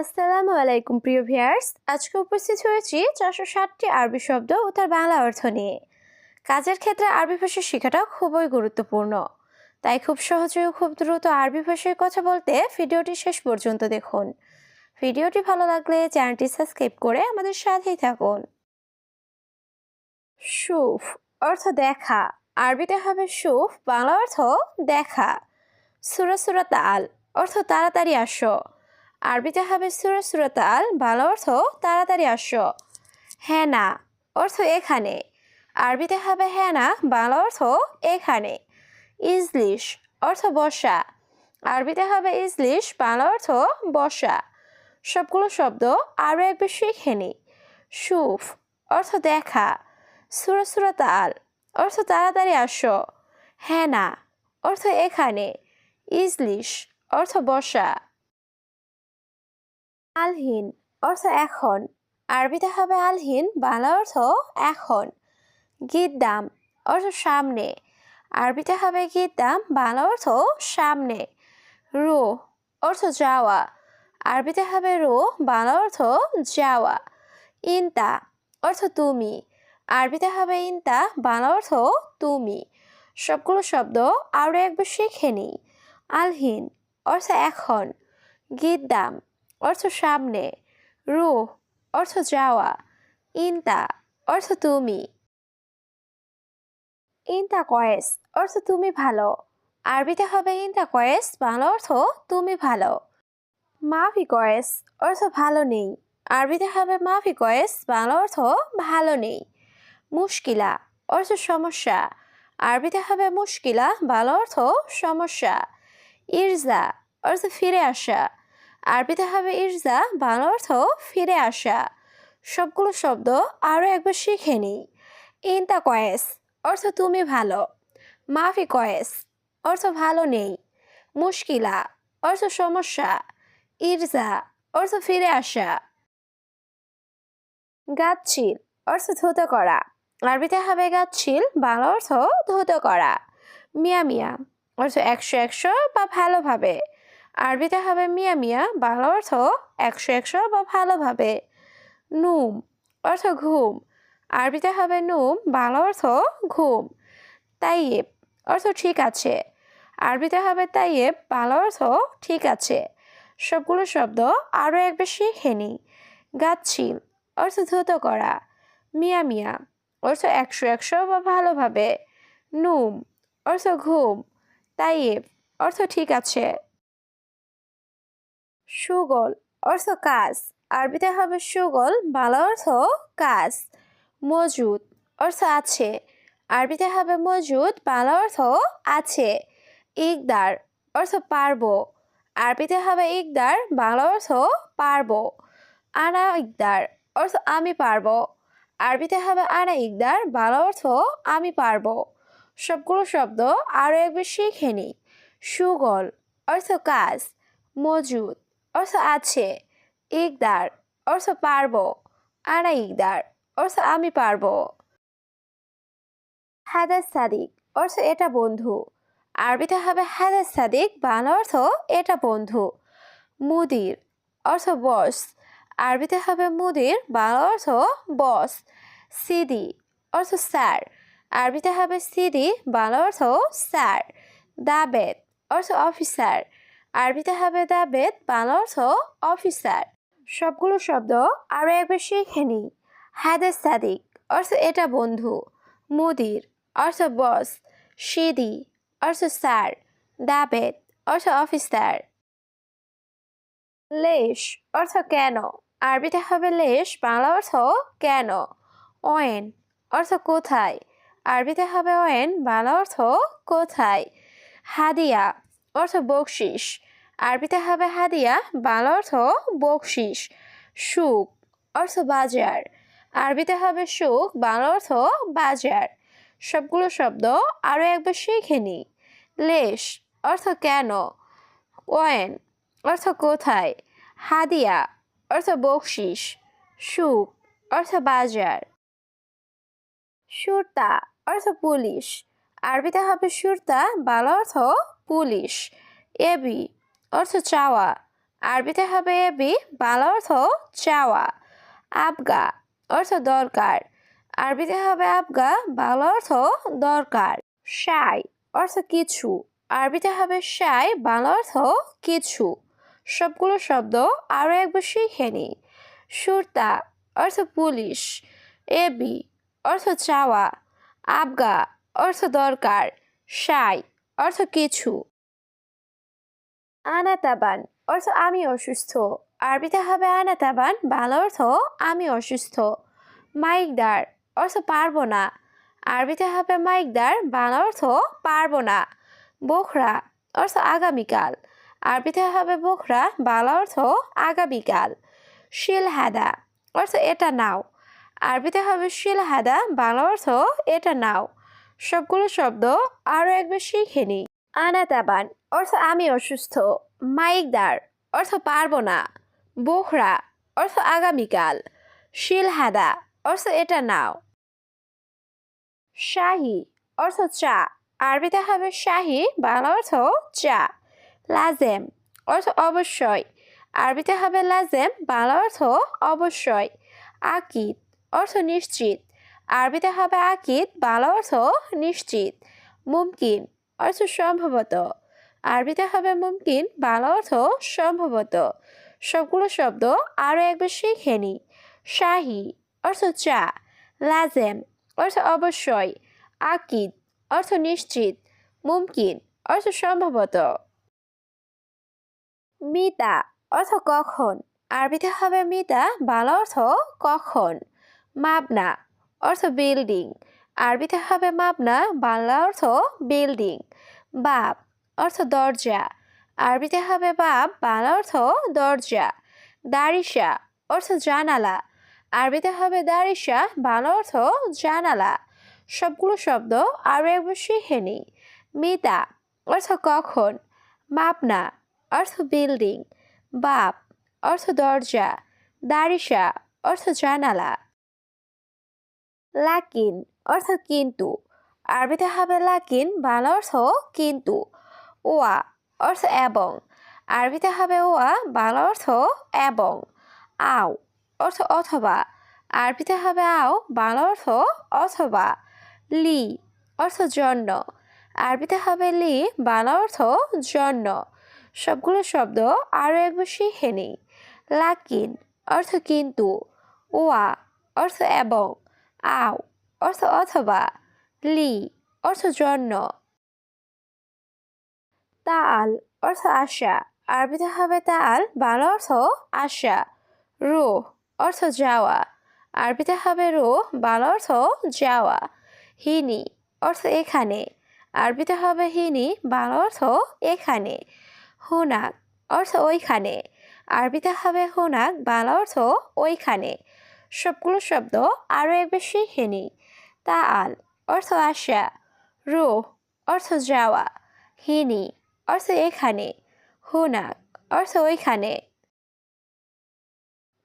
আসসালামু আলাইকুম, প্রিয় ভিয়ার্স আজকে উপস্থিত হয়েছি চারশো ষাটটি আরবি শব্দ ও তার বাংলা অর্থ নিয়ে। কাজের ক্ষেত্রে আরবি ভাষা শেখাটা খুবই গুরুত্বপূর্ণ। তাই খুব সহজে ও খুব দ্রুত আরবি ভাষায় কথা বলতে ভিডিওটি শেষ পর্যন্ত দেখুন। ভিডিওটি ভালো লাগলে চ্যানেলটি সাবস্ক্রাইব করে আমাদের সাথেই থাকুন। সুফ অর্থ দেখা। আরবিতে হবে সুফ, বাংলা অর্থ দেখা। সুরা সুরা তাল, অর্থ তাড়াতাড়ি আসো। আরবিতে হবে সুরা সুরা তাল বাংলা অর্থ তাড়াতাড়ি আসো। হ্যাঁ না অর্থ এখানে। আরবিতে হবে হ্যাঁ না বাংলা অর্থ এখানে। ইজলিশ অর্থ বসা। আরবিতে হবে ইজলিশ বাংলা অর্থ বসা। সবগুলো শব্দ আরও একবার শিখে নি। সুফ অর্থ দেখা। সুরা সুরা তাল অর্থ তাড়াতাড়ি আসো। হ্যাঁ না অর্থ এখানে। ইজলিশ অর্থ বসা। আলহীন অর্থ এখন। আরবিতে হবে আলহীন, বাংলা অর্থ এখন। গিদ্দাম অর্থ সামনে। আরবিতে হবে গিদ্দাম বাংলা অর্থ সামনে। রু অর্থ যাওয়া। আরবিতে হবে রু, বাংলা অর্থ যাওয়া। ইনতা অর্থ তুমি। আরবিতে হবে ইনতা, বাংলা অর্থ তুমি। সবগুলো শব্দ আরও একবার শিখে নিই। আলহীন অর্থ এখন। গিদ্দাম অর্থ সামনে। রুহ, অর্থ যাওয়া। ইনতা, অর্থ তুমি। ইনতা কয়েস, অর্থ তুমি ভালো। আরবিতে হবে ইনতা কয়েস, বাংলা অর্থ তুমি ভালো। মাফি কয়েস, অর্থ ভালো নেই। আরবিতে হবে মাফি কয়েস, বাংলা অর্থ ভালো নেই। মুশকিলা, অর্থ সমস্যা। আরবিতে হবে মুশকিলা, বাংলা অর্থ সমস্যা। ইরজা, অর্থ ফিরে আসা। আরবিতে হবে ইরজা, বাংলা অর্থ ফিরে আসা। সবগুলো শব্দ আরও একবার শিখে নিই। ইনতা কয়েস, অর্থ তুমি ভালো। মাফি কয়েস, অর্থ ভালো নেই। মুশকিলা, অর্থ সমস্যা। ইরজা, অর্থ ফিরে আসা। গাচ্ছিল, অর্থ ধুত করা। আরবিতে হবে গাচ্ছিল, বাংলা অর্থ ধুত করা। মিয়া মিয়া, অর্থ একশো একশো বা ভালোভাবে। আরবিতে হবে মিয়া মিয়া, বাংলা অর্থ একশো একশো বা ভালোভাবে। নুম, অর্থ ঘুম। আরবিতে হবে নুম, বাংলা অর্থ ঘুম। তাইয়েব, অর্থ ঠিক আছে। আরবিতে হবে তাইয়েব, বাংলা অর্থ ঠিক আছে। সবগুলো শব্দ আরও এক বেশি হেনি গাচ্ছিল, অর্থ ধুত করা। মিয়া মিয়া, অর্থ একশো একশো বা ভালোভাবে। নুম, অর্থ ঘুম। তাইয়েব, অর্থ ঠিক আছে। সুগল অর্থ কাজ। আরবিতে হবে সুগল, বাংলা অর্থ কাজ। মজুদ অর্থ আছে। আরবিতে হবে মজুদ, বাংলা অর্থ আছে। ইকদার অর্থ পারব। আরবিতে হবে ইকদার, বাংলা অর্থ পারব। আনা ইকদার অর্থ আমি পারব। আরবিতে হবে আনা ইকদার, বাংলা অর্থ আমি পারব। সবগুলো শব্দ আরও একবার শিখে নিই সুগল অর্থ কাজ। মজুদ অর্থ আছে, ইকদার, অর্থ পারব, আনা ইকদার, অর্থ আমি পারব। হাদাস সাদিক, অর্থ এটা বন্ধু। আরবিতে হবে হাদাস সাদিক, বাংলা অর্থ এটা বন্ধু। মুদির, অর্থ বস। আরবিতে হবে মুদির, বাংলা অর্থ বস। সিদি, অর্থ স্যার। আরবিতে হবে সিদি, বাংলা অর্থ স্যার। দাবেদ, অর্থ অফিসার। আরবিতে হবে দাবেদ বাংলা অর্থ অফিসার। সবগুলো শব্দ আরও একবার শিখে নিই। হাদেস সাদিক অর্থ এটা বন্ধু। মুদির, অর্থ বস। সিদি, অর্থ স্যার। দাবেদ, অর্থ অফিসার। লেশ, অর্থ কেন? আরবিতে হবে লেশ, বাংলা অর্থ কেন? ওয়েন অর্থ কোথায়? আরবিতে হবে ওয়েন বাংলা অর্থ কোথায়? হাদিয়া, অর্থ বকশিস। আরবিতে হবে হাদিয়া, বাংলা অর্থ বকশিস, সুখ, অর্থ বাজার। আরবিতে হবে সুখ, বাংলা অর্থ বাজার। সবগুলো শব্দ আরও একবার শিখে নিই লেশ, অর্থ কেন? ওয়েন, অর্থ কোথায়? হাদিয়া, অর্থ বকশিস। সুখ, অর্থ বাজার। সুরতা, অর্থ পুলিশ। আরবিতে হবে সুরতা, বাংলা অর্থ পুলিশ। এবি অর্থ চাওয়া। আরবিতে হবে এবি বাংলা অর্থ চাওয়া। আবগা অর্থ দরকার। আরবিতে হবে আবগা, বাংলা অর্থ দরকার। সাই অর্থ কিছু। আরবিতে হবে সাই, বাংলা অর্থ কিছু। সবগুলো শব্দ আরও একবার শিখে নি সুরতা অর্থ পুলিশ। এবি অর্থ চাওয়া। আবগা অর্থ দরকার। সাই অর্থ কিছু। আনাতাবান অর্থ আমি অসুস্থ। আরবিতে হবে আনাতাবান বাংলা অর্থ আমি অসুস্থ। মাইকদার, অর্থ পারব না। আরবিতে হবে মাইকদার, বাংলা অর্থ পারব না। বোখরা, অর্থ আগামীকাল। আরবিতে হবে বোখরা, বাংলা অর্থ আগামীকাল। শিলহাদা, অর্থ এটা নাও। আরবিতে হবে শিলহাদা, বাংলা অর্থ এটা নাও। সবগুলো শব্দ আরও একবার শিখে নি আনাতাবান অর্থ আমি অসুস্থ, মাইকদার, অর্থ পারব না, বোখরা, অর্থ আগামীকাল, শিলহাদা, অর্থ এটা নাও। শাহি, অর্থ চা, আরবিতে হবে শাহি, বাংলা অর্থ চা। লাজেম, অর্থ অবশ্যই, আরবিতে হবে লাজেম, বাংলা অর্থ অবশ্যই। আকিদ, অর্থ নিশ্চিত, আরবিতে হবে আকিদ, বাংলা অর্থ নিশ্চিত। মুমকিন, অর্থ সম্ভবত। আরবিতে হবে মুমকিন, বাংলা অর্থ সম্ভবত। সবগুলো শব্দ আরও একবার শিখে নি। শাহি অর্থ চা, লাজেম অর্থ অবশ্যই, আকিদ অর্থ নিশ্চিত, মুমকিন অর্থ সম্ভবত। মিতা অর্থ কখন, আরবিতে হবে মিতা, বাংলা অর্থ কখন, মাবনা অর্থ বিল্ডিং, আরবিতে হবে মাবনা, বাংলা অর্থ বিল্ডিং, বাপ অর্থ দরজা। আরবিতে হবে বাপ বাংলা অর্থ দরজা। দারিসা অর্থ জানালা। আরবিতে হবে দারিসা বাংলা অর্থ জানালা। সবগুলো শব্দ আরও একবার শিখে মিতা অর্থ কখন। মাপনা অর্থ বিল্ডিং। বাপ অর্থ দরজা। দারিসা অর্থ জানালা। লাকিন অর্থ কিন্তু। আরবিতে হবে লাকিন, বাংলা অর্থ কিন্তু। ওয়া অর্থ এবং। আরবিতে হবে ওয়া, বাংলা অর্থ এবং। আও অর্থ অথবা। আরবিতে হবে আও, বাংলা অর্থ অথবা। লি অর্থ জন্য। আরবিতে হবে লি, বাংলা অর্থ জন্য। সবগুলো শব্দ আরও একবার শিখে নিই লাকিন অর্থ কিন্তু। ওয়া অর্থ এবং। আও অর্থ অথবা। লি অর্থ জন্য। তাল অর্থ আশা। আরবিতে হবে তাল, বাংলা অর্থ আশা। রো অর্থ যাওয়া। আরবিতে হবে রো, বাংলা অর্থ যাওয়া। হিনি অর্থ এখানে। আরবিতে হবে হিনি, বাংলা অর্থ এখানে। হুনাক অর্থ ওইখানে। আরবিতে হবে হুনাক, বাংলা অর্থ ওইখানে। সবগুলো শব্দ আরও এক বেশি নিই তা আল অর্থ আশা। রো অর্থ যাওয়া। হিনি অর্থ এখানে। হুনাক, অর্থ ওইখানে।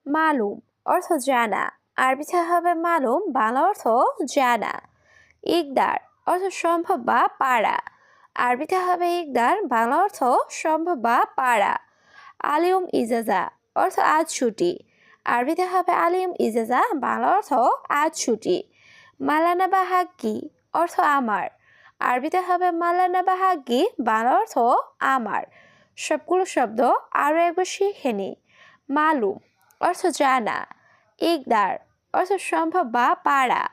মালুম, অর্থ জানা। আরবিতে হবে মালুম, বাংলা অর্থ জানা। ইকদার, অর্থ সম্ভব বা পারা। আরবিতে হবে ইকদার, বাংলা অর্থ সম্ভব বা পারা। আলিউম ইজাজা, অর্থ আজ ছুটি। আরবিতে হবে আলিম ইজাজা, বাংলা অর্থ আজ ছুটি। মালানা বা হাক্কি, অর্থ আমার। আরবিতে হবে মালানা বা বাংলা অর্থ আমার। সবগুলো শব্দ আরও একবার শিখে নি মালুম অর্থ জানা। ইকদার অর্থ সম্ভব বা পাড়া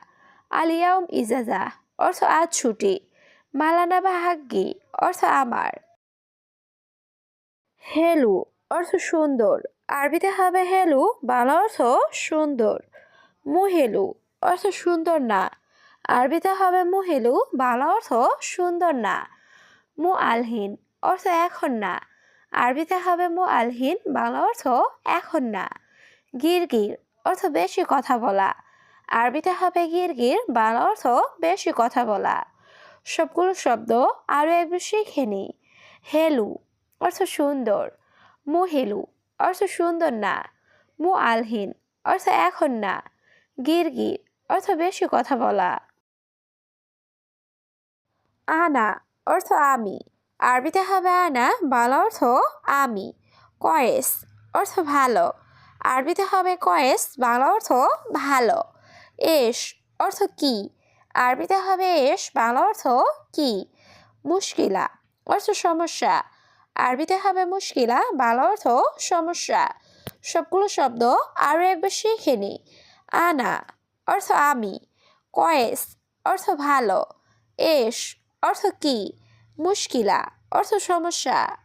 আলিয়াউম ইজাজা অর্থ আজ ছুটি। মালানা বা হাগ্গি অর্থ আমার। হেলু অর্থ সুন্দর। আরবিতে হবে হেলু, বাংলা অর্থ সুন্দর। মুহেলু অর্থ সুন্দর না। আরবিতে হবে মুহেলু, বাংলা অর্থ সুন্দর না। মু আলহীন অর্থ এখন না। আরবিতে হবে মু আলহীন বাংলা অর্থ এখন না। গিরগির অর্থ বেশি কথা বলা। আরবিতে হবে গিরগির, বাংলা অর্থ বেশি কথা বলা। সবগুলো শব্দ আরও একবার শিখে নি। হেলু অর্থ সুন্দর। মু হেলু অর্থ সুন্দর না। মু আলহীন অর্থ এখন না। গিরগির অর্থ বেশি কথা বলা। আনা অর্থ আমি। আরবিতে হবে আনা, বাংলা অর্থ আমি। কয়েস অর্থ ভালো। আরবিতে হবে কয়েস, বাংলা অর্থ ভালো। এস অর্থ কি? আরবিতে হবে এস, বাংলা অর্থ কি? মুশকিলা অর্থ সমস্যা। আরবিতে হবে মুশকিলা, বাংলা অর্থ সমস্যা। সবগুলো শব্দ আরও একবার শিখে নি। আনা অর্থ আমি। কয়েস অর্থ ভালো। এস অর্থ কি? মুশকিলা অর্থ সমস্যা।